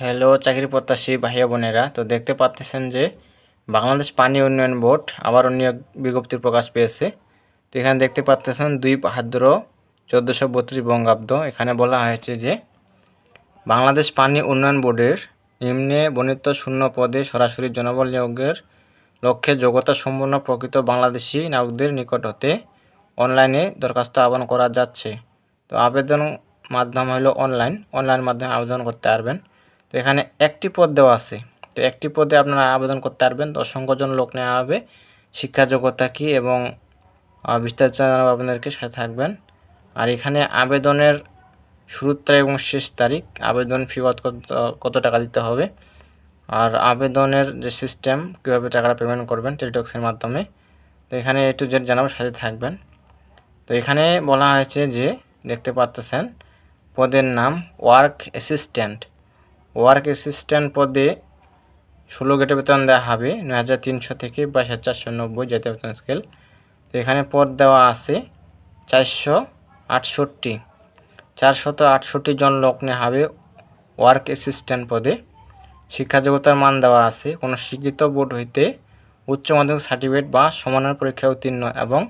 Hello চাকরি প্রত্যাশী ভাইয়া বোনেরা। তো দেখতে পাচ্ছেন যে বাংলাদেশ পানি উন্নয়ন বোর্ড আবার নিয়োগ বিজ্ঞপ্তি প্রকাশ পেয়েছে। তো এখানে দেখতে পাচ্ছেন দুই ভাদ্র চোদ্দোশো বত্রিশ বঙ্গাব্দ। এখানে বলা হয়েছে যে বাংলাদেশ পানি উন্নয়ন বোর্ডের নিম্নে বর্ণিত শূন্য পদে সরাসরি জনবল নিয়োগের লক্ষ্যে যোগ্যতা সম্পন্ন প্রকৃত বাংলাদেশি নাগরিকদের নিকট হতে অনলাইনে দরখাস্ত আহ্বান করা যাচ্ছে। তো আবেদন মাধ্যম হলো অনলাইন। অনলাইন মাধ্যমে আবেদন করতে পারবেন। তো এখানে একটি পদ দেওয়া আছে। তো একটি পদে আপনারা আবেদন করতে পারবেন। তো জন লোক নেওয়া হবে। শিক্ষা যোগ্যতা কী এবং বিস্তারিত জানাব আপনাদেরকে, সাথে থাকবেন। আর এখানে আবেদনের শুরুর তারিখ এবং শেষ তারিখ, আবেদন ফি কত, কত- টাকা দিতে হবে? আর আবেদনের যে সিস্টেম কীভাবে টাকাটা পেমেন্ট করবেন টেলিটক্সের মাধ্যমে। তো এখানে এ টু জেড জানাব, সাথে থাকবেন। তো এখানে বলা হয়েছে যে, দেখতে পাচ্ছেন পদের নাম ওয়ার্ক অ্যাসিস্ট্যান্ট ওয়ার্ক অ্যাসিস্ট্যান্ট পদে ষোলো গেটে বেতন দেওয়া হবে, নয় হাজার তিনশো থেকে বাইশ হাজার চারশো নব্বই জাতীয় বেতন স্কেল। তো এখানে পদ দেওয়া আছে চারশো আটষট্টি। চারশত আটষট্টি জন লোক নেওয়া হবে ওয়ার্ক অ্যাসিস্ট্যান্ট পদে। শিক্ষা যোগ্যতার মান দেওয়া আছে, কোনো স্বীকৃত বোর্ড হইতে উচ্চ মাধ্যমিক সার্টিফিকেট বা সমানের পরীক্ষায় উত্তীর্ণ এবং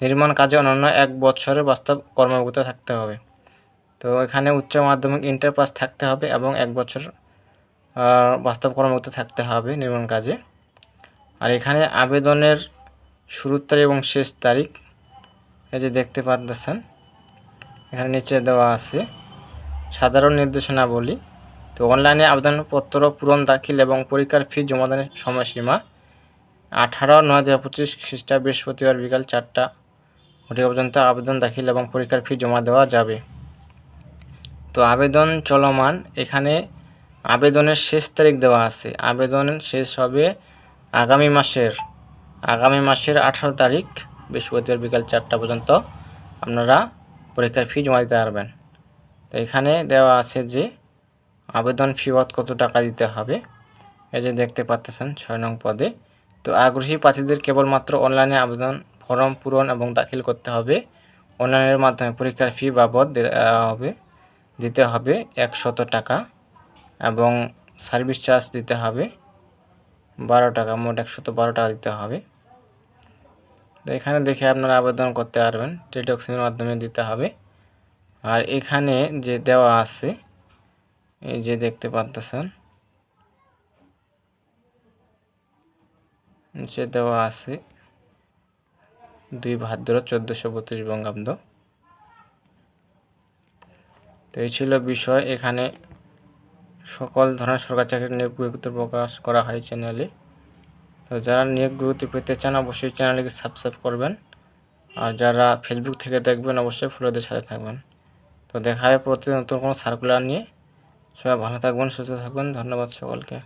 নির্মাণ কাজে অন্যান্য এক বছরের বাস্তব কর্মযোগ্যতা থাকতে হবে। তো এখানে উচ্চ মাধ্যমিক ইন্টার পাস থাকতে হবে এবং এক বছর বাস্তব কর্মরত থাকতে হবে নির্মাণ কাজে। আর এখানে আবেদনের শুরুর তারিখ এবং শেষ তারিখ, এই যে দেখতে পাচ্ছেন এখানে নিচে দেওয়া আছে। সাধারণ নির্দেশনাবলী, তো অনলাইনে আবেদনপত্র, পূরণ দাখিল এবং পরীক্ষার ফি জমাদানের সময়সীমা আঠারো নয় হাজার পঁচিশ খ্রিস্টা বৃহস্পতিবার বিকাল চারটা ঘটিকা পর্যন্ত আবেদন, দাখিল এবং পরীক্ষার ফি জমা দেওয়া যাবে। তো আবেদন চলমান। এখানে আবেদনের শেষ তারিখ দেওয়া আছে। আবেদন শেষ হবে আগামী মাসের আগামী মাসের আঠারো তারিখ, বৃহস্পতিবার বিকাল চারটা পর্যন্ত আপনারা পরীক্ষার ফি জমা দিতে পারবেন। তো এখানে দেওয়া আছে যে আবেদন ফি কত টাকা দিতে হবে, এই যে দেখতে পাচ্ছেন ছয় নং পদে। তো আগ্রহী প্রার্থীদের কেবলমাত্র অনলাইনে আবেদন ফর্ম পূরণ এবং দাখিল করতে হবে। অনলাইনের মাধ্যমে পরীক্ষার ফি বাবদ দেওয়া হবে। দিতে হবে একশত টাকা এবং সার্ভিস চার্জ দিতে হবে বারো টাকা, মোট একশত বারো টাকা দিতে হবে। তো এখানে দেখে আপনারা আবেদন করতে পারবেন টেলিটক্সিনের মাধ্যমে দিতে হবে। আর এখানে যে দেওয়া আছে, এই যে দেখতে পাচ্ছেন যে দেওয়া আছে দুই ভাদ্র চোদ্দোশো বত্রিশ বঙ্গাব্দ। তো এই ছিল বিষয়। এখানে সকল ধরনের সরকারি চাকরির নিয়োগ বিজ্ঞপ্তি প্রকাশ করা হয় চ্যানেলে তো যারা নিয়োগ বিজ্ঞপ্তি পেতে চান, অবশ্যই চ্যানেলটিকে সাবস্ক্রাইব করবেন। আর যারা ফেসবুক থেকে দেখবেন, অবশ্যই ফলোদের সাথে থাকবেন। তো দেখা হয় প্রতিদিন নতুন কোনো সার্কুলার নিয়ে। সবাই ভালো থাকবেন, সুস্থ থাকবেন। ধন্যবাদ সকলকে।